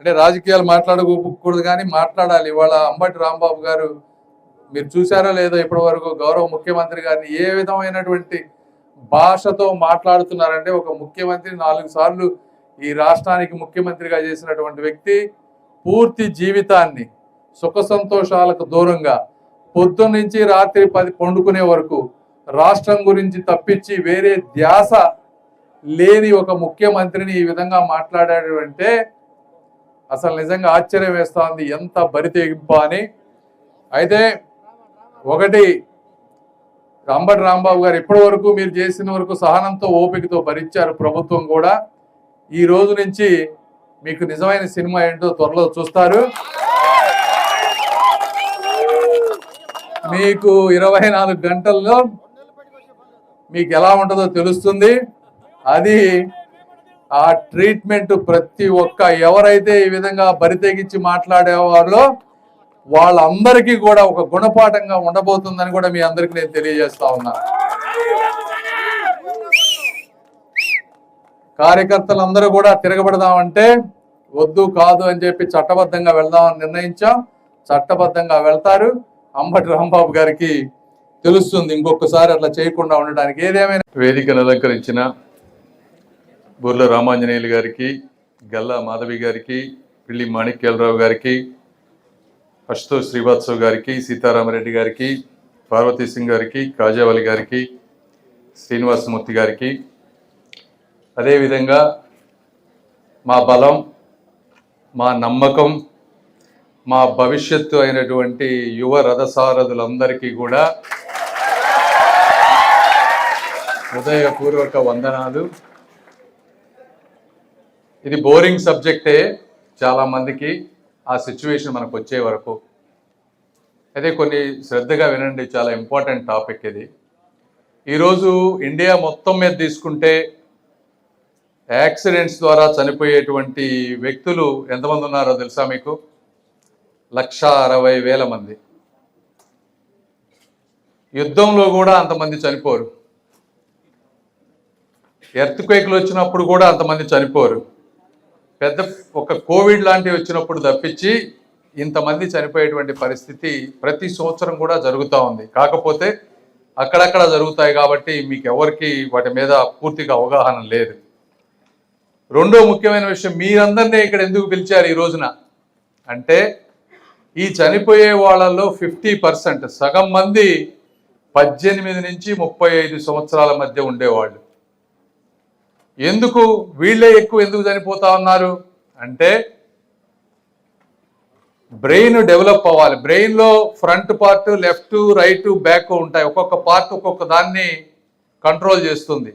అంటే రాజకీయాలు మాట్లాడకూడదు కానీ మాట్లాడాలి. ఇవాళ అంబటి రాంబాబు గారు మీరు చూసారో లేదో ఇప్పటి వరకు గౌరవ ముఖ్యమంత్రి గారిని ఏ విధమైనటువంటి భాషతో మాట్లాడుతున్నారంటే ఒక ముఖ్యమంత్రి నాలుగు సార్లు ఈ రాష్ట్రానికి ముఖ్యమంత్రిగా చేసినటువంటి వ్యక్తి పూర్తి జీవితాన్ని సుఖ సంతోషాలకు దూరంగా పొద్దున్న నుంచి రాత్రి పది పండుకునే వరకు రాష్ట్రం గురించి తప్పించి వేరే ధ్యాస లేని ఒక ముఖ్యమంత్రిని ఈ విధంగా మాట్లాడాడు అంటే అసలు నిజంగా ఆశ్చర్యం వేస్తోంది ఎంత బరితెగింప అని. అయితే ఒకటి అంబటి రాంబాబు గారు ఇప్పటి వరకు మీరు చేసిన వరకు సహనంతో ఓపికతో భరించారు ప్రభుత్వం కూడా. ఈ రోజు నుంచి మీకు నిజమైన సినిమా ఏంటో త్వరలో చూస్తారు. మీకు ఇరవై నాలుగు గంటల్లో మీకు ఎలా ఉంటుందో తెలుస్తుంది. అది ఆ ట్రీట్మెంట్ ప్రతి ఒక్క ఎవరైతే ఈ విధంగా బరితెగించి మాట్లాడేవారో వాళ్ళందరికీ కూడా ఒక గుణపాఠంగా ఉండబోతుందని కూడా మీ అందరికి నేను తెలియజేస్తా ఉన్నా. కార్యకర్తలందరూ కూడా తిరగబడదామంటే వద్దు కాదు అని చెప్పి చట్టబద్ధంగా వెళ్దామని నిర్ణయించాం. చట్టబద్ధంగా వెళ్తారు. అంబటి రాంబాబు గారికి తెలుస్తుంది ఇంకొకసారి అట్లా చేయకుండా ఉండడానికి ఏదేమైనా వేదికను అలంకరించిన బుర్ల రామాంజనేయులు గారికి గల్లా మాధవి గారికి పిల్లి మాణిక్యాలరావు గారికి అశుతోష్ శ్రీవాత్సవ్ గారికి సీతారామరెడ్డి గారికి పార్వతీ సింగ్ గారికి కాజావలి గారికి శ్రీనివాసమూర్తి గారికి. అదేవిధంగా మా బలం మా నమ్మకం మా భవిష్యత్తు అయినటువంటి యువ రథసారథులందరికీ కూడా హృదయపూర్వక వందనాలు. ఇది బోరింగ్ సబ్జెక్టే చాలా మందికి ఆ సిచ్యువేషన్ మనకు వచ్చే వరకు. అయితే కొన్ని శ్రద్ధగా వినండి చాలా ఇంపార్టెంట్ టాపిక్ ఇది. ఈరోజు ఇండియా మొత్తం మీద తీసుకుంటే యాక్సిడెంట్స్ ద్వారా చనిపోయేటువంటి వ్యక్తులు ఎంతమంది ఉన్నారో తెలుసా మీకు? లక్ష అరవై వేల మంది. యుద్ధంలో కూడా అంతమంది చనిపోరు. ఎర్త్ క్వేక్లు వచ్చినప్పుడు కూడా అంతమంది చనిపోరు. పెద్ద ఒక కోవిడ్ లాంటివి వచ్చినప్పుడు తప్పించి ఇంతమంది చనిపోయేటువంటి పరిస్థితి ప్రతి సంవత్సరం కూడా జరుగుతూ ఉంది. కాకపోతే అక్కడక్కడ జరుగుతాయి కాబట్టి మీకు ఎవరికి వాటి మీద పూర్తిగా అవగాహన లేదు. రెండో ముఖ్యమైన విషయం మీరందరినీ ఇక్కడ ఎందుకు పిలిచారు ఈ రోజున? అంటే ఈ చనిపోయే వాళ్ళల్లో ఫిఫ్టీ పర్సెంట్ సగం మంది పద్దెనిమిది నుంచి ముప్పై ఐదు సంవత్సరాల మధ్య ఉండేవాళ్ళు. ఎందుకు? వీళ్ళే ఎక్కువ ఎందుకు చనిపోతా ఉన్నారు? అంటే బ్రెయిన్ డెవలప్ అవ్వాలి. బ్రెయిన్లో front part left right back ఉంటాయి. ఒక్కొక్క పార్ట్ ఒక్కొక్క దాన్ని కంట్రోల్ చేస్తుంది.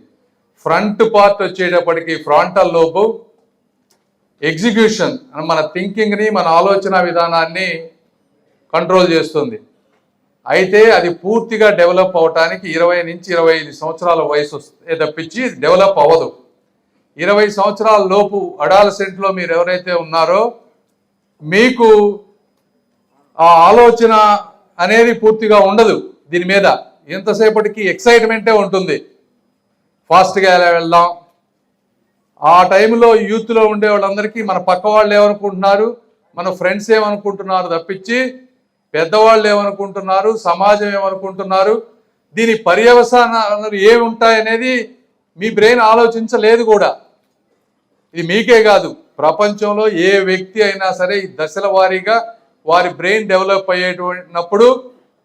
ఫ్రంట్ పార్ట్ వచ్చేటప్పటికి ఫ్రాంటల్ లోపు ఎగ్జిక్యూషన్ మన థింకింగ్ని మన ఆలోచన విధానాన్ని కంట్రోల్ చేస్తుంది. అయితే అది పూర్తిగా డెవలప్ అవటానికి ఇరవై నుంచి ఇరవై ఐదు సంవత్సరాల వయసు వస్తే తప్పించి డెవలప్ అవ్వదు. ఇరవై సంవత్సరాల లోపు అడాలసెంట్లో మీరు ఎవరైతే ఉన్నారో మీకు ఆ ఆలోచన అనేది పూర్తిగా ఉండదు దీని మీద. ఎంతసేపటికి ఎక్సైట్మెంటే ఉంటుంది. ఫాస్ట్గా ఎలా వెళ్దాం? ఆ టైంలో యూత్లో ఉండే వాళ్ళందరికీ మన పక్క వాళ్ళు ఏమనుకుంటున్నారు? మన ఫ్రెండ్స్ ఏమనుకుంటున్నారు తప్పించి పెద్దవాళ్ళు ఏమనుకుంటున్నారు? సమాజం ఏమనుకుంటున్నారు? దీని పర్యవసానాలు ఏమి ఉంటాయనేది మీ బ్రెయిన్ ఆలోచించలేదు కూడా. ఇది మీకే కాదు. ప్రపంచంలో ఏ వ్యక్తి అయినా సరే ఈ దశల వారీగా వారి బ్రెయిన్ డెవలప్ అయ్యేటప్పుడు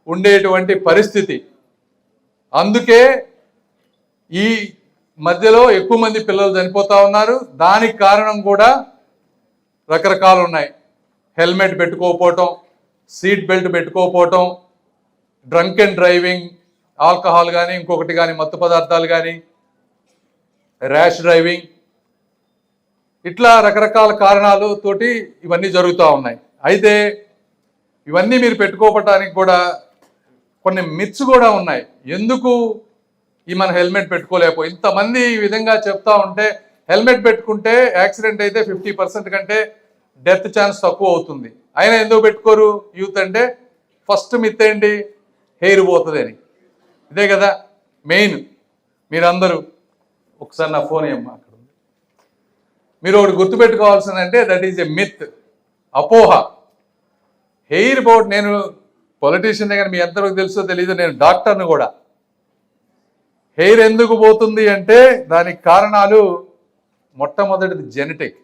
ఉండేటువంటి పరిస్థితి. అందుకే ఈ మధ్యలో ఎక్కువ మంది పిల్లలు చనిపోతూ ఉన్నారు. దానికి కారణం కూడా రకరకాలు ఉన్నాయి. హెల్మెట్ పెట్టుకోకపోవటం సీట్ బెల్ట్ పెట్టుకోకపోవటం డ్రంక్ అండ్ డ్రైవింగ్ ఆల్కహాల్ కానీ ఇంకొకటి కానీ మత్తు పదార్థాలు కానీ ర్యాష్ డ్రైవింగ్. ఇట్లా రకరకాల కారణాలు తోటి ఇవన్నీ జరుగుతూ ఉన్నాయి. అయితే ఇవన్నీ మీరు పెట్టుకోవటానికి కూడా కొన్ని మిత్స్ కూడా ఉన్నాయి. ఎందుకు ఈ మన హెల్మెట్ పెట్టుకోలేకపో? ఇంతమంది ఈ విధంగా చెప్తా ఉంటే హెల్మెట్ పెట్టుకుంటే యాక్సిడెంట్ అయితే ఫిఫ్టీ పర్సెంట్ కంటే డెత్ ఛాన్స్ తక్కువ అవుతుంది. అయినా ఎందుకు పెట్టుకోరు? యూత్ అంటే ఫస్ట్ మిత్ ఏంటి? హెయిర్ పోతుంది అని ఇదే కదా మెయిన్ మీరందరూ. ఒకసారి నా ఫోన్ ఏమ్మా అక్కడ ఉంది. మీరు ఒకటి గుర్తుపెట్టుకోవాల్సిందంటే దట్ ఈజ్ ఎ మిత్ అపోహ. హెయిర్ బౌట్ నేను పొలిటీషియన్ కానీ మీ ఎంతవరకు తెలుసో తెలియదు నేను డాక్టర్ని కూడా. హెయిర్ ఎందుకు పోతుంది అంటే దానికి కారణాలు మొట్టమొదటిది జెనెటిక్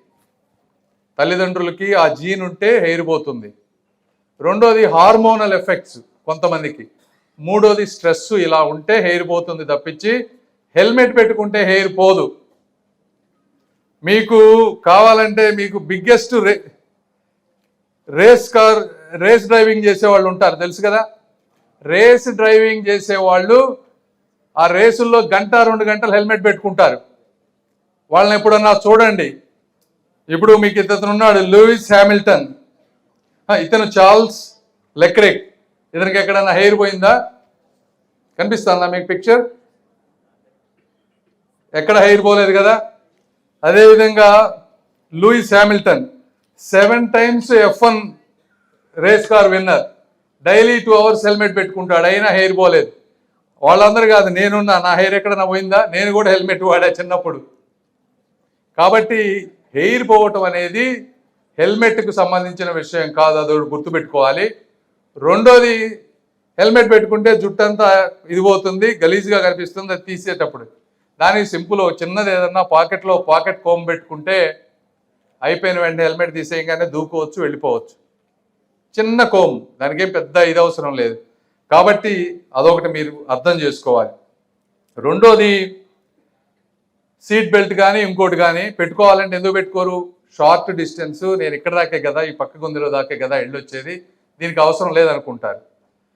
తల్లిదండ్రులకి ఆ జీన్ ఉంటే హెయిర్ పోతుంది. రెండోది హార్మోనల్ ఎఫెక్ట్స్ కొంతమందికి. మూడోది స్ట్రెస్ ఇలా ఉంటే హెయిర్ పోతుంది తప్పించి హెల్మెట్ పెట్టుకుంటే హెయిర్ పోదు. మీకు కావాలంటే మీకు బిగ్గెస్ట్ రే రేస్ కార్ రేస్ డ్రైవింగ్ చేసేవాళ్ళు ఉంటారు తెలుసు కదా? రేస్ డ్రైవింగ్ చేసేవాళ్ళు ఆ రేసుల్లో గంట రెండు గంటలు హెల్మెట్ పెట్టుకుంటారు. వాళ్ళని ఎప్పుడన్నా చూడండి. ఇప్పుడు మీకు ఇతను ఉన్నాడు లూయిస్ హ్యామిల్టన్ ఇతను చార్ల్స్ లెక్రెక్. ఇతనికి ఎక్కడన్నా హెయిర్ పోయిందా? కనిపిస్తుందా మీకు పిక్చర్? ఎక్కడ హెయిర్ పోలేదు కదా? అదేవిధంగా Lewis Hamilton seven times F one race car winner. Daily two hours helmet పెట్టుకుంటాడు అయినా హెయిర్ పోలేదు. వాళ్ళందరూ కాదు నేనున్నా నా హెయిర్ ఎక్కడన్నా పోయిందా? నేను కూడా హెల్మెట్ వాడా చిన్నప్పుడు. కాబట్టి హెయిర్ పోవటం అనేది హెల్మెట్కు సంబంధించిన విషయం కాదు అది గుర్తుపెట్టుకోవాలి. రెండోది హెల్మెట్ పెట్టుకుంటే జుట్టంతా ఇది పోతుంది గలీజ్గా కనిపిస్తుంది అది తీసేటప్పుడు. కానీ సింపుల్ చిన్నది ఏదన్నా పాకెట్లో పాకెట్ కోమ్ పెట్టుకుంటే అయిపోయిన వెంటనే హెల్మెట్ తీసేయగానే దూకోవచ్చు వెళ్ళిపోవచ్చు. చిన్న కోమ్ దానికేం పెద్ద ఇది అవసరం లేదు. కాబట్టి అదొకటి మీరు అర్థం చేసుకోవాలి. రెండోది సీట్ బెల్ట్ కానీ ఇంకోటి కానీ పెట్టుకోవాలంటే ఎందుకు పెట్టుకోరు? షార్ట్ డిస్టెన్స్ నేను ఇక్కడ దాకే కదా ఈ పక్క గుందిలో దాకే కదా వెళ్ళొచ్చేది దీనికి అవసరం లేదనుకుంటారు.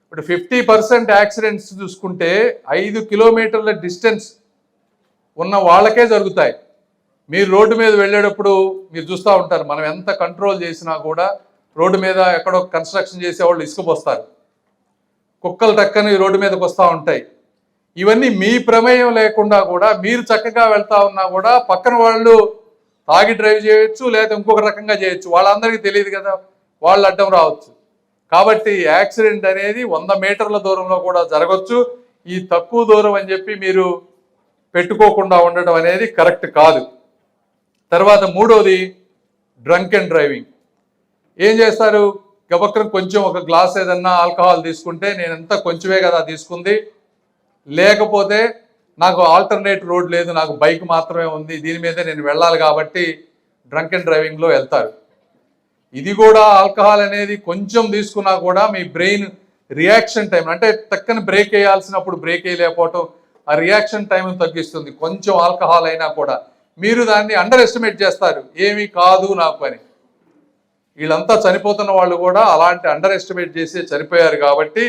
ఇప్పుడు ఫిఫ్టీ పర్సెంట్ యాక్సిడెంట్స్ చూసుకుంటే ఐదు కిలోమీటర్ల డిస్టెన్స్ ఉన్న వాళ్ళకే జరుగుతాయి. మీరు రోడ్డు మీద వెళ్ళేటప్పుడు మీరు చూస్తూ ఉంటారు మనం ఎంత కంట్రోల్ చేసినా కూడా రోడ్డు మీద ఎక్కడో కన్స్ట్రక్షన్ చేసేవాళ్ళు ఇసుకుపోస్తారు కుక్కలు టక్కని రోడ్డు మీదకి వస్తూ ఉంటాయి. ఇవన్నీ మీ ప్రమేయం లేకుండా కూడా మీరు చక్కగా వెళ్తా ఉన్నా కూడా పక్కన వాళ్ళు తాగి డ్రైవ్ చేయొచ్చు లేదా ఇంకొక రకంగా చేయొచ్చు. వాళ్ళందరికీ తెలియదు కదా వాళ్ళు అడ్డం రావచ్చు. కాబట్టి యాక్సిడెంట్ అనేది వంద మీటర్ల దూరంలో కూడా జరగచ్చు. ఈ తక్కువ దూరం అని చెప్పి మీరు పెట్టుకోకుండా ఉండడం అనేది కరెక్ట్ కాదు. తర్వాత మూడోది డ్రంక్ అండ్ డ్రైవింగ్. ఏం చేస్తారు? గబక్రం కొంచెం ఒక గ్లాస్ ఏదన్నా ఆల్కహాల్ తీసుకుంటే నేను కొంచెమే కదా తీసుకుంది. లేకపోతే నాకు ఆల్టర్నేట్ రోడ్ లేదు నాకు బైక్ మాత్రమే ఉంది దీని మీదే నేను వెళ్ళాలి కాబట్టి డ్రంక్ అండ్ డ్రైవింగ్లో వెళ్తారు. ఇది కూడా ఆల్కహాల్ అనేది కొంచెం తీసుకున్నా కూడా మీ బ్రెయిన్ రియాక్షన్ టైం అంటే తక్కన బ్రేక్ వేయాల్సినప్పుడు బ్రేక్ వేయలేకపోవటం ఆ రియాక్షన్ టైం తగ్గిస్తుంది. కొంచెం ఆల్కహాల్ అయినా కూడా. మీరు దాన్ని అండర్ ఎస్టిమేట్ చేస్తారు. ఏమీ కాదు నాకు అని. వీళ్ళంతా చనిపోతున్న వాళ్ళు కూడా అలాంటి అండర్ ఎస్టిమేట్ చేసి చనిపోయారు కాబట్టి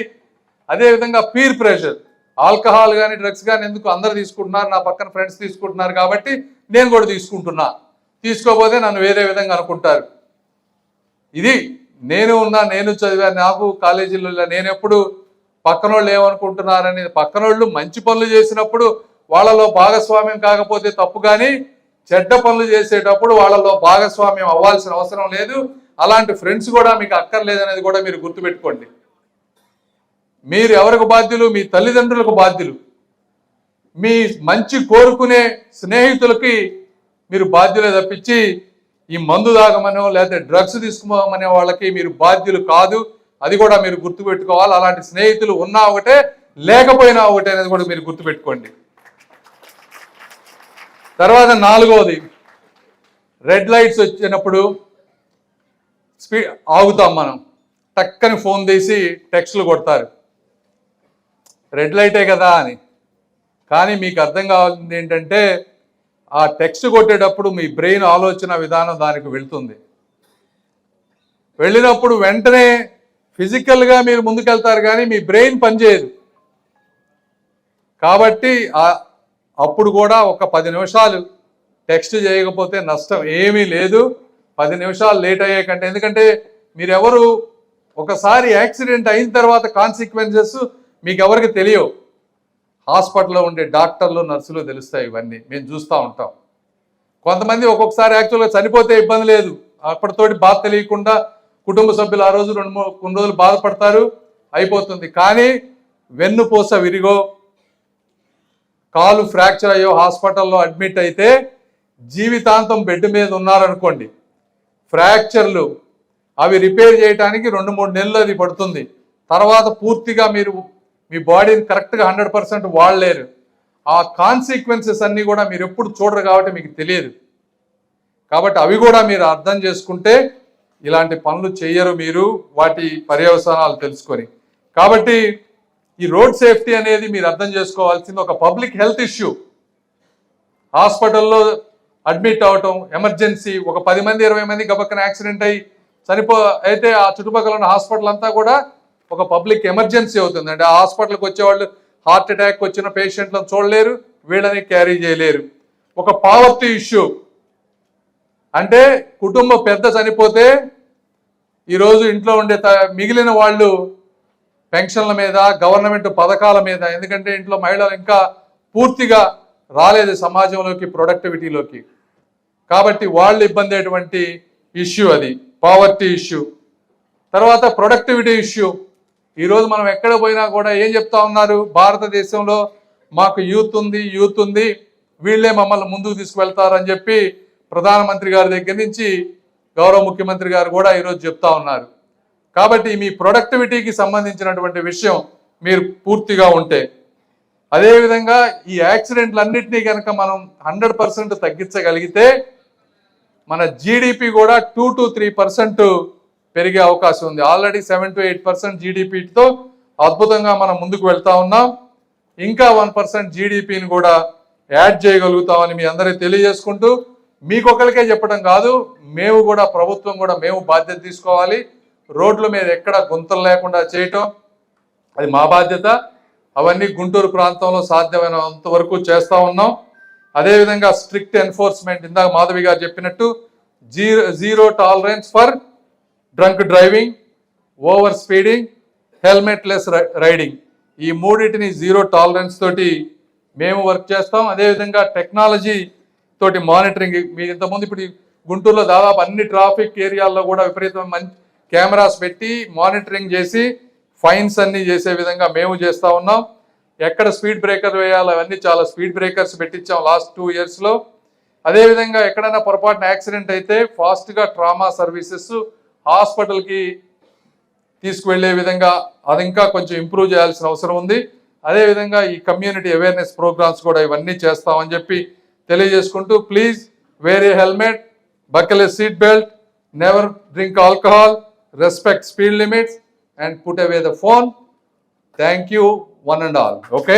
అదేవిధంగా పీర్ ప్రెషర్ ఆల్కహాల్ కానీ డ్రగ్స్ కానీ ఎందుకు అందరు తీసుకుంటున్నారు నా పక్కన ఫ్రెండ్స్ తీసుకుంటున్నారు కాబట్టి నేను కూడా తీసుకుంటున్నా. తీసుకోకపోతే నన్ను వేరే విధంగా అనుకుంటారు. ఇది నేను ఉన్నా నేను చదివా నాకు కాలేజీలో నేను ఎప్పుడు పక్కనోళ్ళు ఏమనుకుంటున్నారని పక్కనోళ్ళు మంచి పనులు చేసినప్పుడు వాళ్ళలో భాగస్వామ్యం కాకపోతే తప్పు కానీ చెడ్డ పనులు చేసేటప్పుడు వాళ్ళలో భాగస్వామ్యం అవ్వాల్సిన అవసరం లేదు. అలాంటి ఫ్రెండ్స్ కూడా మీకు అక్కర్లేదనేది కూడా మీరు గుర్తుపెట్టుకోండి. మీరు ఎవరికి బాధ్యులు? మీ తల్లిదండ్రులకు బాధ్యులు. మీ మంచి కోరుకునే స్నేహితులకి మీరు బాధ్యులే తప్పించి ఈ మందు తాగమనో లేకపోతే డ్రగ్స్ తీసుకోమనే వాళ్ళకి మీరు బాధ్యులు కాదు. అది కూడా మీరు గుర్తుపెట్టుకోవాలి. అలాంటి స్నేహితులు ఉన్నా ఒకటే లేకపోయినా ఒకటే అనేది కూడా మీరు గుర్తుపెట్టుకోండి. తర్వాత నాలుగవది రెడ్ లైట్స్ వచ్చినప్పుడు స్పీడ్ ఆగుతాం మనం. టక్కని ఫోన్ తీసి టెక్స్ట్లు కొడతారు. రెడ్ లైటే కదా అని. కానీ మీకు అర్థం కావాల్సింది ఏంటంటే ఆ టెక్స్ట్ కొట్టేటప్పుడు మీ బ్రెయిన్ ఆలోచన విధానం దానికి వెళ్తుంది. వెళ్ళినప్పుడు వెంటనే ఫిజికల్గా మీరు ముందుకెళ్తారు కానీ మీ బ్రెయిన్ పనిచేయదు. కాబట్టి అప్పుడు కూడా ఒక పది నిమిషాలు టెక్స్ట్ చేయకపోతే నష్టం ఏమీ లేదు. పది నిమిషాలు లేట్ అయ్యే కంటే ఎందుకంటే మీరెవరు ఒకసారి యాక్సిడెంట్ అయిన తర్వాత కాన్సిక్వెన్సెస్ మీకు ఎవరికి తెలియవు. హాస్పిటల్లో ఉండే డాక్టర్లు నర్సులు తెలుస్తాయి ఇవన్నీ. మేము చూస్తూ ఉంటాం. కొంతమంది ఒక్కొక్కసారి యాక్చువల్గా చనిపోతే ఇబ్బంది లేదు. అప్పటితోటి బాధ తెలియకుండా కుటుంబ సభ్యులు ఆ రోజు రెండు మూడు కొన్ని రోజులు బాధపడతారు అయిపోతుంది. కానీ వెన్నుపూస విరిగో కాలు ఫ్రాక్చర్ అయ్యో హాస్పిటల్లో అడ్మిట్ అయితే జీవితాంతం బెడ్ మీద ఉన్నారనుకోండి ఫ్రాక్చర్లు అవి రిపేర్ చేయడానికి రెండు మూడు నెలలు అది పడుతుంది. తర్వాత పూర్తిగా మీరు మీ బాడీని కరెక్ట్గా హండ్రెడ్ పర్సెంట్ వాడలేరు. ఆ కాన్సిక్వెన్సెస్ అన్నీ కూడా మీరు ఎప్పుడు చూడరు కాబట్టి మీకు తెలియదు. కాబట్టి అవి కూడా మీరు అర్థం చేసుకుంటే ఇలాంటి పనులు చేయరు మీరు వాటి పర్యవసానాలు తెలుసుకొని. కాబట్టి ఈ రోడ్ సేఫ్టీ అనేది మీరు అర్థం చేసుకోవాల్సింది ఒక పబ్లిక్ హెల్త్ ఇష్యూ. హాస్పిటల్లో అడ్మిట్ అవటం ఎమర్జెన్సీ ఒక పది మంది ఇరవై మంది గబక్కన యాక్సిడెంట్ అయ్యి చనిపో అయితే ఆ చుట్టుపక్కల ఉన్న హాస్పిటల్ అంతా కూడా ఒక పబ్లిక్ ఎమర్జెన్సీ అవుతుంది. అంటే ఆ హాస్పిటల్కి వచ్చేవాళ్ళు హార్ట్ అటాక్ వచ్చిన పేషెంట్లను చూడలేరు వీళ్ళని క్యారీ చేయలేరు. ఒక పావర్టీ ఇష్యూ. అంటే కుటుంబ పెద్ద చనిపోతే ఈరోజు ఇంట్లో ఉండే త- మిగిలిన వాళ్ళు పెన్షన్ల మీద గవర్నమెంట్ పథకాల మీద ఎందుకంటే ఇంట్లో మహిళలు ఇంకా పూర్తిగా రాలేదు సమాజంలోకి ప్రొడక్టివిటీలోకి. కాబట్టి వాళ్ళు ఇబ్బంది అయ్యేటువంటి ఇష్యూ అది పావర్టీ ఇష్యూ. తర్వాత ప్రొడక్టివిటీ ఇష్యూ. ఈరోజు మనం ఎక్కడ పోయినా కూడా ఏం చెప్తా ఉన్నారు? భారతదేశంలో మాకు యూత్ ఉంది యూత్ ఉంది వీళ్ళే మమ్మల్ని ముందుకు తీసుకువెళ్తారని చెప్పి ప్రధానమంత్రి గారి దగ్గర నుంచి గౌరవ ముఖ్యమంత్రి గారు కూడా ఈరోజు చెప్తా ఉన్నారు. కాబట్టి మీ ప్రొడక్టివిటీకి సంబంధించినటువంటి విషయం మీరు పూర్తిగా ఉంటే అదేవిధంగా ఈ యాక్సిడెంట్లన్నింటినీ కనుక మనం హండ్రెడ్ పర్సెంట్ తగ్గించగలిగితే మన జీడిపి కూడా టూ టు త్రీ పర్సెంట్ పెరిగే అవకాశం ఉంది. Already seven to eight percent జీడిపితో అద్భుతంగా మనం ముందుకు వెళ్తా ఉన్నాం. ఇంకా వన్ పర్సెంట్ జీడిపిని కూడా యాడ్ చేయగలుగుతామని మీ అందరికీ తెలియజేసుకుంటూ మీకొకరికే చెప్పడం కాదు మేము కూడా ప్రభుత్వం కూడా మేము బాధ్యత తీసుకోవాలి. రోడ్ల మీద ఎక్కడ గుంతలు లేకుండా చేయటం అది మా బాధ్యత. అవన్నీ గుంటూరు ప్రాంతంలో సాధ్యమైనంత వరకు చేస్తూ ఉన్నాం. అదేవిధంగా స్ట్రిక్ట్ ఎన్ఫోర్స్మెంట్ ఇందాక మాధవి గారు చెప్పినట్టు zero zero tolerance for drunk driving over speeding helmetless riding. ఈ మూడింటిని జీరో టాలరెన్స్ తోటి మేము వర్క్ చేస్తాం. అదేవిధంగా టెక్నాలజీ తోటి మానిటరింగ్ మీరు ఇంతకుముందు ఇప్పుడు గుంటూరులో దాదాపు అన్ని ట్రాఫిక్ ఏరియాల్లో కూడా విపరీతమైన మంచి కెమెరాస్ పెట్టి మానిటరింగ్ చేసి ఫైన్స్ అన్ని చేసే విధంగా మేము చేస్తా ఉన్నాం. ఎక్కడ స్పీడ్ బ్రేకర్ వేయాలో అవన్నీ చాలా స్పీడ్ బ్రేకర్స్ పెట్టించాం లాస్ట్ టూ ఇయర్స్లో అదేవిధంగా ఎక్కడైనా పొరపాటున యాక్సిడెంట్ అయితే ఫాస్ట్గా ట్రామా సర్వీసెస్ హాస్పిటల్కి తీసుకువెళ్ళే విధంగా అది ఇంకా కొంచెం ఇంప్రూవ్ చేయాల్సిన అవసరం ఉంది. అదేవిధంగా ఈ కమ్యూనిటీ అవేర్నెస్ ప్రోగ్రామ్స్ కూడా ఇవన్నీ చేస్తామని చెప్పి తెలియజేసుకుంటూ please wear a helmet buckle a seat belt never drink alcohol respect speed limits and put away the phone thank you one and all okay